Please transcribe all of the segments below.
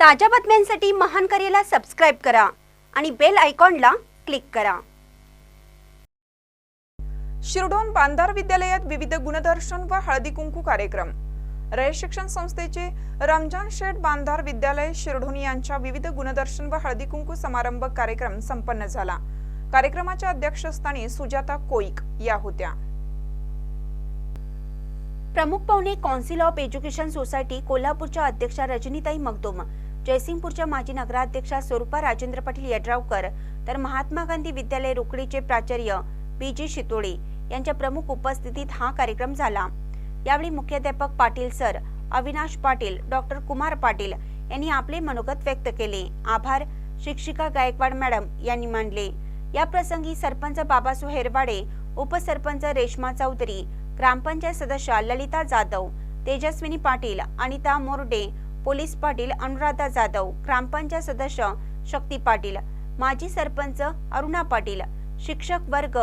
ताज्या बातम्यांसाठी महान करेला सबस्क्राईब करा आणि बेल आयकॉनला क्लिक करा. शिरडोन बांधार विद्यालयात विविध गुणदर्शन व हळदी कुंकू कार्यक्रम. रयत शिक्षण संस्थेचे रमजान शेठ बांधार विद्यालय शिरडोन यांच्या विविध गुणदर्शन व हळदी कुंकू समारंभ कार्यक्रम संपन्न झाला. कार्यक्रमाच्या अध्यक्षस्थानी सुजाता कोईक या होत्या. प्रमुख पाहुणे कौन्सिल ऑफ एज्युकेशन सोसायटी कोल्हापूरच्या अध्यक्षा रजनीताई मगदुम. जयसिंगपूरच्या माजी नगराध्यक्षा स्वरूपा राजेंद्र पाटील यड्रावकर तर महात्मा गांधी विद्यालय रोकडीचे प्राचार्य पी जी शितोळे यांच्या प्रमुख उपस्थितीत हा कार्यक्रम झाला. यावेळी मुख्याध्यापक पाटील सर अविनाश पाटील डॉक्टर कुमार पाटील यांनी आपले मनोगत व्यक्त केले. आभार. शिक्षिका गायकवाड मॅडम यांनी मानले. या प्रसंगी सरपंच बाबासो हेरवाडे उपसरपंच रेश्मा चौधरी ग्रामपंचायत सदस्य ललिता जाधव तेजस्विनी पाटील अनिता मोर्डे पोलीस पाटील अनुराधा जाधव ग्रामपंचायत सदस्य शक्ती पाटील माजी सरपंच अरुणा पाटील शिक्षक वर्ग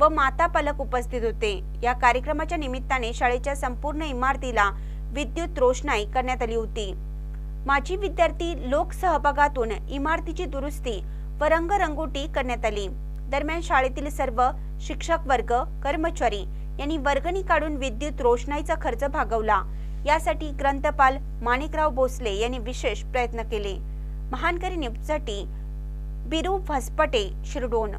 व माता पालक उपस्थित होते. या कार्यक्रमाच्या निमित्ताने शाळेच्या संपूर्ण इमारतीला विद्युत रोषणाई करण्यात आली होती. माजी विद्यार्थी लोकसहभागातून इमारतीची दुरुस्ती व रंगरंगोटी करण्यात आली. दरम्यान शाळेतील सर्व शिक्षक वर्ग कर्मचारी यांनी वर्गणी काढून विद्युत रोषणाईचा खर्च भागवला. यासाठी ग्रंथपाल माणिकराव भोसले यांनी विशेष प्रयत्न केले. महानकरी न्यूजसाठी बिरू भसपटे शिरडोन